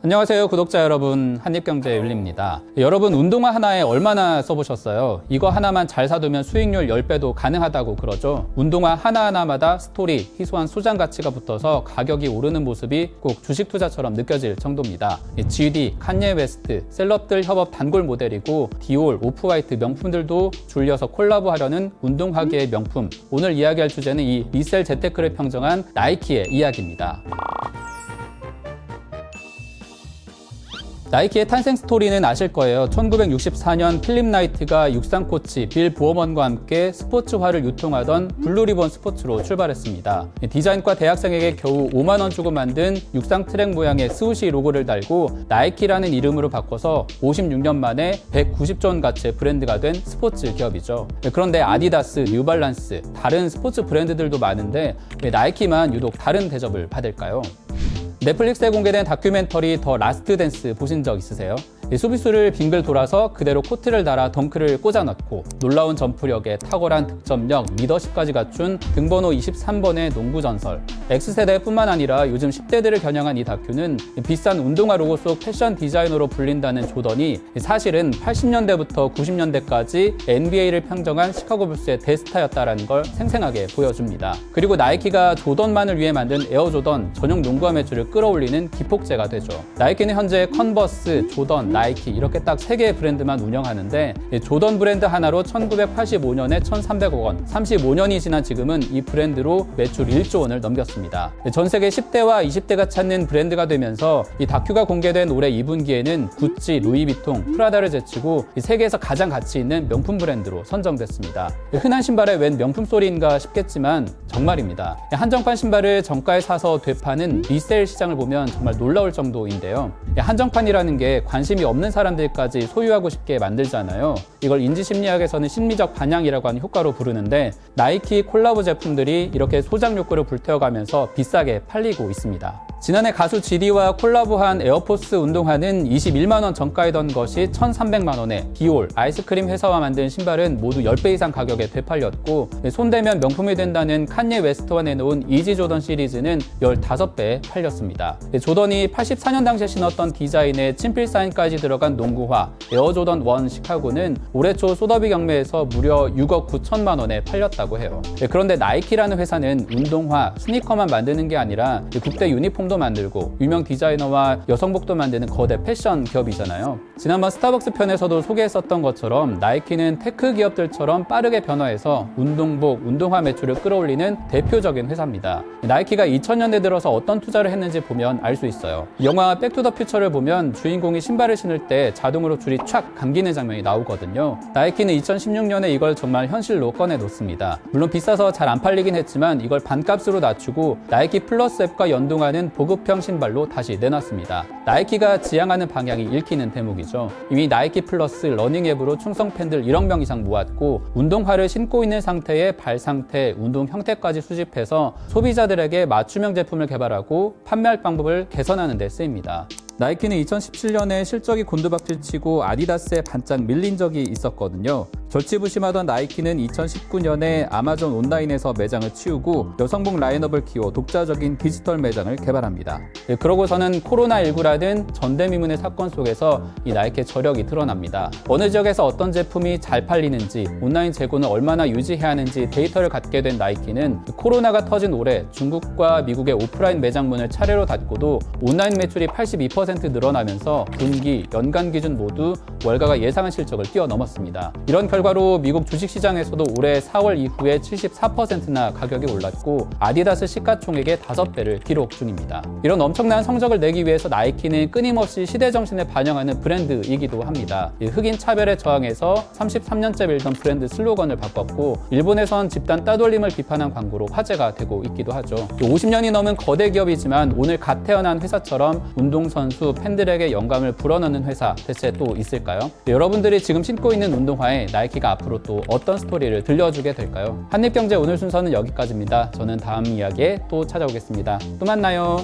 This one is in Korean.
안녕하세요 구독자 여러분. 한입경제 윤리입니다. 여러분 운동화 하나에 얼마나 써보셨어요? 이거 하나만 잘 사두면 수익률 10배도 가능하다고 그러죠? 운동화 하나하나마다 스토리, 희소한 소장 가치가 붙어서 가격이 오르는 모습이 꼭 주식 투자처럼 느껴질 정도입니다. GD, 칸예 웨스트, 셀럽들 협업 단골 모델이고 디올, 오프화이트 명품들도 줄여서 콜라보하려는 운동화계의 명품. 오늘 이야기할 주제는 이 리셀 재테크를 평정한 나이키의 이야기입니다 나이키의 탄생 스토리는 아실 거예요. 1964년 필립 나이트가 육상 코치 빌 보어먼과 함께 스포츠화를 유통하던 블루리본 스포츠로 출발했습니다. 디자인과 대학생에게 겨우 5만 원 주고 만든 육상 트랙 모양의 스우시 로고를 달고 나이키라는 이름으로 바꿔서 56년 만에 190조 원 가치의 브랜드가 된 스포츠 기업이죠. 그런데 아디다스, 뉴발란스, 다른 스포츠 브랜드들도 많은데 왜 나이키만 유독 다른 대접을 받을까요? 넷플릭스에 공개된 다큐멘터리 더 라스트 댄스 보신 적 있으세요? 이 수비수를 빙글 돌아서 그대로 코트를 달아 덩크를 꽂아 넣고 놀라운 점프력에 탁월한 득점력, 리더십까지 갖춘 등번호 23번의 농구 전설. X세대뿐만 아니라 요즘 10대들을 겨냥한 이 다큐는 비싼 운동화 로고 속 패션 디자이너로 불린다는 조던이 사실은 80년대부터 90년대까지 NBA를 평정한 시카고 불스의 대스타였다라는 걸 생생하게 보여줍니다. 그리고 나이키가 조던만을 위해 만든 에어 조던 전용 농구화 매출을 끌어올리는 기폭제가 되죠. 나이키는 현재 컨버스, 조던, 나이키 이렇게 딱 세 개의 브랜드만 운영하는데 이 조던 브랜드 하나로 1985년에 1,300억 원, 35년이 지난 지금은 이 브랜드로 매출 1조 원을 넘겼습니다. 전 세계 10대와 20대가 찾는 브랜드가 되면서 이 다큐가 공개된 올해 2분기에는 구찌, 루이비통, 프라다를 제치고 이 세계에서 가장 가치 있는 명품 브랜드로 선정됐습니다. 흔한 신발에 웬 명품 소리인가 싶겠지만 정말입니다. 한정판 신발을 정가에 사서 되파는 리셀 시장을 보면 정말 놀라울 정도인데요. 한정판이라는 게 관심이 없는 사람들까지 소유하고 싶게 만들잖아요. 이걸 인지심리학에서는 심리적 반향이라고 하는 효과로 부르는데 나이키 콜라보 제품들이 이렇게 소장 욕구를 불태워가면서 비싸게 팔리고 있습니다. 지난해 가수 GD와 콜라보한 에어포스 운동화는 21만 원 정가이던 것이 1,300만 원에 디올, 아이스크림 회사와 만든 신발은 모두 10배 이상 가격에 되팔렸고 손대면 명품이 된다는 칸예 웨스트와 내놓은 이지 조던 시리즈는 15배 팔렸습니다. 조던이 84년 당시에 신었던 디자인의 친필 사인까지 들어간 농구화 에어 조던 1 시카고는 올해 초 소더비 경매에서 무려 6억 9천만 원에 팔렸다고 해요. 그런데 나이키라는 회사는 운동화, 스니커만 만드는 게 아니라 국대 유니폼 도 만들고 유명 디자이너와 여성복도 만드는 거대 패션 기업이잖아요. 지난번 스타벅스 편에서도 소개했었던 것처럼 나이키는 테크 기업들처럼 빠르게 변화해서 운동복, 운동화 매출을 끌어올리는 대표적인 회사입니다. 나이키가 2000년대 들어서 어떤 투자를 했는지 보면 알 수 있어요. 영화 백투더퓨처를 보면 주인공이 신발을 신을 때 자동으로 줄이 촥 감기는 장면이 나오거든요. 나이키는 2016년에 이걸 정말 현실로 꺼내 놓습니다. 물론 비싸서 잘 안 팔리긴 했지만 이걸 반값으로 낮추고 나이키 플러스 앱과 연동하는 보급형 신발로 다시 내놨습니다. 나이키가 지향하는 방향이 읽히는 대목이죠. 이미 나이키 플러스 러닝 앱으로 충성 팬들 1억 명 이상 모았고 운동화를 신고 있는 상태의 발 상태, 운동 형태까지 수집해서 소비자들에게 맞춤형 제품을 개발하고 판매할 방법을 개선하는 데 쓰입니다. 나이키는 2017년에 실적이 곤두박질치고 아디다스에 반짝 밀린 적이 있었거든요. 절치부심하던 나이키는 2019년에 아마존 온라인에서 매장을 치우고 여성복 라인업을 키워 독자적인 디지털 매장을 개발합니다. 네, 그러고서는 코로나19라는 전대미문의 사건 속에서 이 나이키의 저력이 드러납니다. 어느 지역에서 어떤 제품이 잘 팔리는지, 온라인 재고는 얼마나 유지해야 하는지 데이터를 갖게 된 나이키는 코로나가 터진 올해 중국과 미국의 오프라인 매장 문을 차례로 닫고도 온라인 매출이 82% 늘어나면서 분기, 연간 기준 모두 월가가 예상한 실적을 뛰어넘었습니다. 이런 결 과로 미국 주식시장에서도 올해 4월 이후에 74%나 가격이 올랐고 아디다스 시가총액의 5배를 기록 중입니다. 이런 엄청난 성적을 내기 위해서 나이키는 끊임없이 시대 정신을 반영하는 브랜드이기도 합니다. 흑인 차별에 저항해서 33년째 밀던 브랜드 슬로건을 바꿨고 일본에선 집단 따돌림을 비판한 광고로 화제가 되고 있기도 하죠. 50년이 넘은 거대 기업이지만 오늘 갓 태어난 회사처럼 운동선수 팬들에게 영감을 불어넣는 회사 대체 또 있을까요? 여러분들이 지금 신고 있는 운동화에 나이키가 앞으로 또 어떤 스토리를 들려주게 될까요? 한입경제 오늘 순서는 여기까지입니다. 저는 다음 이야기에 또 찾아오겠습니다. 또 만나요.